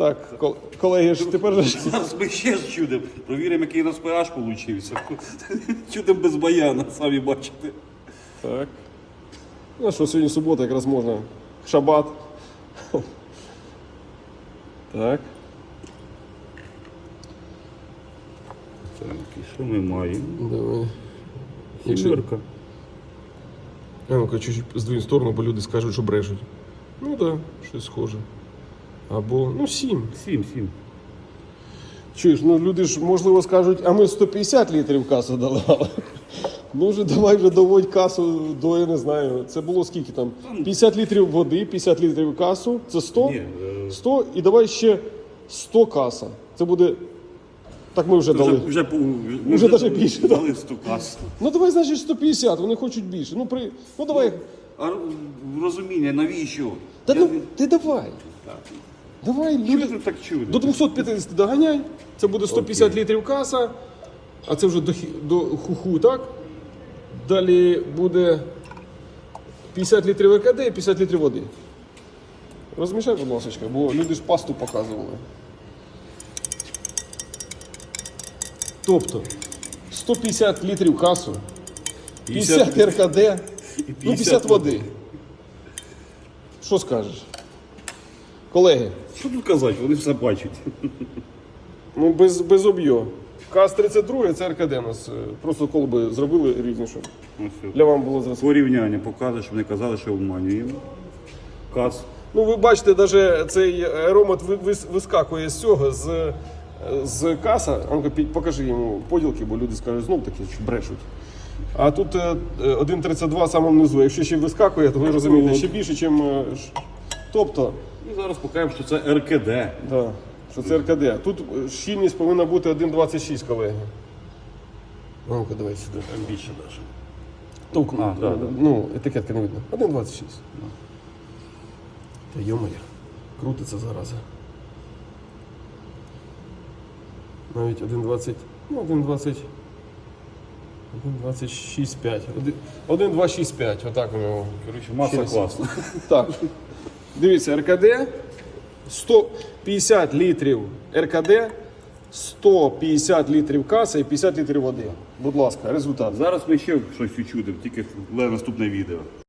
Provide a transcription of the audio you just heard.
Так, кол- колеги ж тепер ж Зараз ми ще ж чудом. Провіримо, який у нас pH получився. Чудом без баяна, самі бачите. Так. Ну що, сьогодні субота, якраз можна. Шабат. Так. Так, і що ми маємо? Давай. Сімерка. Ну-ка, чуть-чуть здвинь в сторону, бо люди скажуть, що брешуть. Ну так, да, щось схоже. Або, ну, 7. Сім, сім. Чуєш, ну люди ж можливо скажуть, а ми 150 літрів касу доливали. Ну вже давай вже доводь касу до, я не знаю, це було скільки там? 50 літрів води, 50 літрів касу, це 100? Ні, е, 100 і давай ще 100 каса. Це буде. Так ми вже Вже, дали. вже, по- ми Вже даже більше, дали стукас. Ну давай, значить, 150, вони хочуть більше. Ну, при... ну давай. А р- розуміння, навіщо? Та Я ну не- ти давай. Давай, люди. ти так чудо? До 250 доганяй, це буде 150 літрів каса, а це вже до, хі- до хуху, так? Далі буде 50 літрів ЕКД і 50 літрів води. Розмішай, будь ласка, бо люди ж пасту показували. Тобто 150 літрів касу, 50 РКД, ну 50 води. Що скажеш? Колеги, Що тут казати? Вони все бачать. Ну, без, без об'ю. КАЗ-32 це РКД у нас. е, Просто колби зробили різні, щоб Ну, все. для вам було зразу. Порівняння показує, щоб не казали, що обманюємо. Каз. Ну, ви бачите, навіть цей аеромат ви- вис- вискакує з цього, з, е, з каса. Анка, пі- покажи йому поділки, бо люди скажуть, знов таки що брешуть. А тут е, е, 1,32 саме внизу. Якщо ще вискакує, то ви розумієте, ще більше, ніж. Тобто, І зараз покажемо, що це РКД. да, що це РКД. Тут щільність повинна бути 1,26, колеги. Ну-ка, давай сюди. Там більше навіть. Товк, А, да, да. ну, етикетки не видно. 1,26. Та йомає, крутиться зараза. Навіть 1,20, ну 1,20, 1,26,5. 1,265, отак у нього. Коротше, маса класна. Так. Дивіться, РКД 150 літрів РКД, 150 літрів каса і 50 літрів води. Будь ласка, результат. Зараз ми ще щось учудимо, тільки наступне відео.